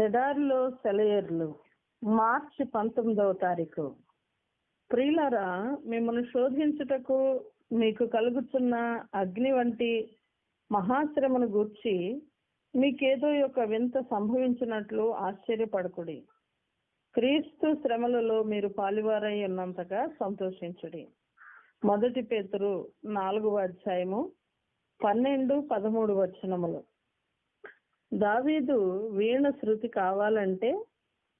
ఎడారిలో సెలయర్లు మార్చి పంతొమ్మిదవ తారీఖు. ప్రియులరా మిమ్మల్ని శోధించుటకు మీకు కలుగుతున్న అగ్ని వంటి మహాశ్రమను గూర్చి మీకేదో యొక్క వింత సంభవించినట్లు ఆశ్చర్యపడకుడి. క్రీస్తు శ్రమలలో మీరు పాలివారై ఉన్నంతగా సంతోషించుడి. మొదటి పేతురు నాలుగవ అధ్యాయము పన్నెండు పదమూడు వచనములు. దావీదు వీణ శృతి కావాలంటే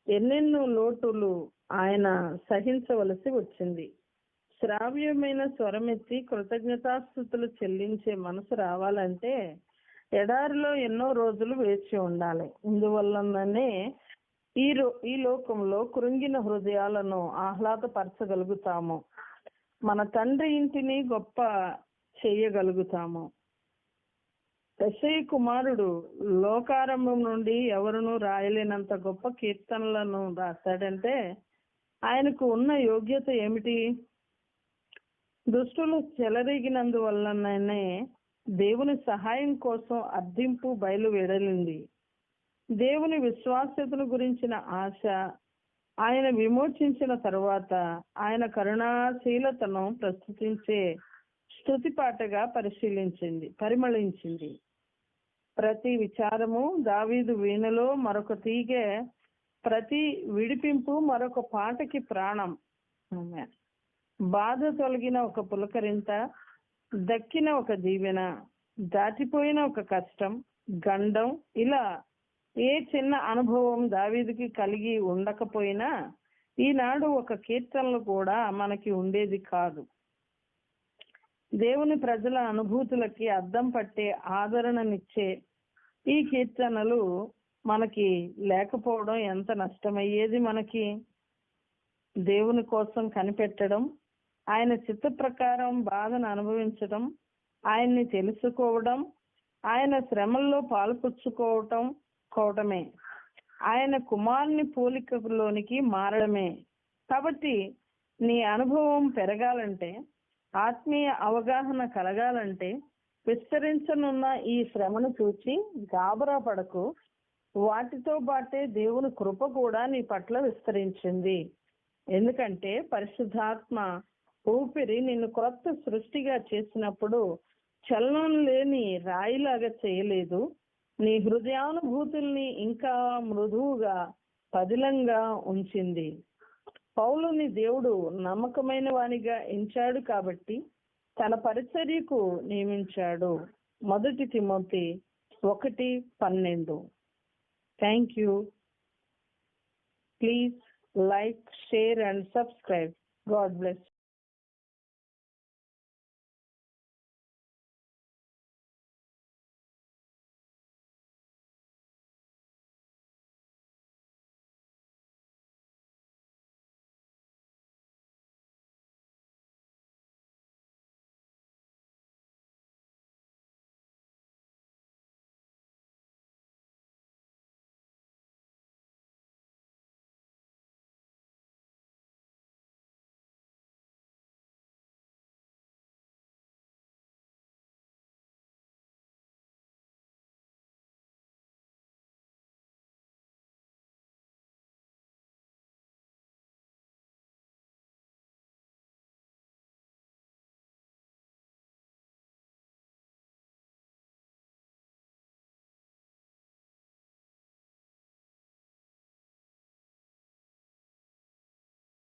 ఎన్నెన్నో లోటులు ఆయన సహించవలసి వచ్చింది. శ్రావ్యమైన స్వరమెత్తి కృతజ్ఞతాస్థుతులు చెల్లించే మనసు రావాలంటే ఎడారిలో ఎన్నో రోజులు వేచి ఉండాలి. ఇందువల్లనే ఈ రో ఈ లోకంలో కృంగిన హృదయాలను ఆహ్లాదపరచగలుగుతాము. మన తండ్రి ఇంటిని గొప్ప చేయగలుగుతాము. యశయ కుమారుడు లోకారంభం నుండి ఎవరునూ రాయలేనంత గొప్ప కీర్తనలను రాశాడంటే ఆయనకు ఉన్న యోగ్యత ఏమిటి? దుష్టులు చెలరేగినందువల్లనే దేవుని సహాయం కోసం అర్థింపు బయలువెడలింది దేవుని విశ్వాస్యతను గురించిన ఆశ ఆయన విమోచించిన తరువాత ఆయన కరుణాశీలతను ప్రస్తుతించే స్థుతి పాటగా పరిశీలించింది పరిమళించింది. ప్రతి విచారము దావీదు వీణలో మరొక తీగె ప్రతి విడిపింపు మరొక పాటకి ప్రాణం. బాధ తొలగిన ఒక పులకరింత దక్కిన ఒక దీవెన దాటిపోయిన ఒక కష్టం గండం ఇలా ఏ చిన్న అనుభవం దావీదుకి కలిగి ఉండకపోయినా ఈనాడు ఒక కీర్తనలు కూడా మనకి ఉండేది కాదు. దేవుని ప్రజల అనుభూతులకి అద్దం పట్టే ఆదరణనిచ్చే ఈ కీర్తనలు మనకి లేకపోవడం ఎంత నష్టమయ్యేది మనకి? దేవుని కోసం కనిపెట్టడం ఆయన చిత్త ప్రకారం బాధను అనుభవించడం ఆయన్ని తెలుసుకోవడం ఆయన శ్రమల్లో పాల్పుచ్చుకోవటం కోవటమే. ఆయన కుమారుని పోలికలోనికి మారడమే. కాబట్టి నీ అనుభవం పెరగాలంటే ఆత్మీయ అవగాహన కలగాలంటే విస్తరించనున్న ఈ శ్రమను చూచి గాబరా పడకు. వాటితో పాటే దేవుని కృప కూడా నీ పట్ల విస్తరించింది. ఎందుకంటే పరిశుద్ధాత్మ ఊపిరి నిన్ను క్రొత్త సృష్టిగా చేసినప్పుడు చలనం లేని రాయిలాగా చేయలేదు. నీ హృదయానుభూతుల్ని ఇంకా మృదువుగా పదిలంగా ఉంచింది. పౌలుని దేవుడు నమ్మకమైన వానిగా ఎంచాడు కాబట్టి తన పరిచర్యకు నియమించాడు. మొదటి తిమోతి ఒకటి పన్నెండు. Thank you please like share and subscribe God bless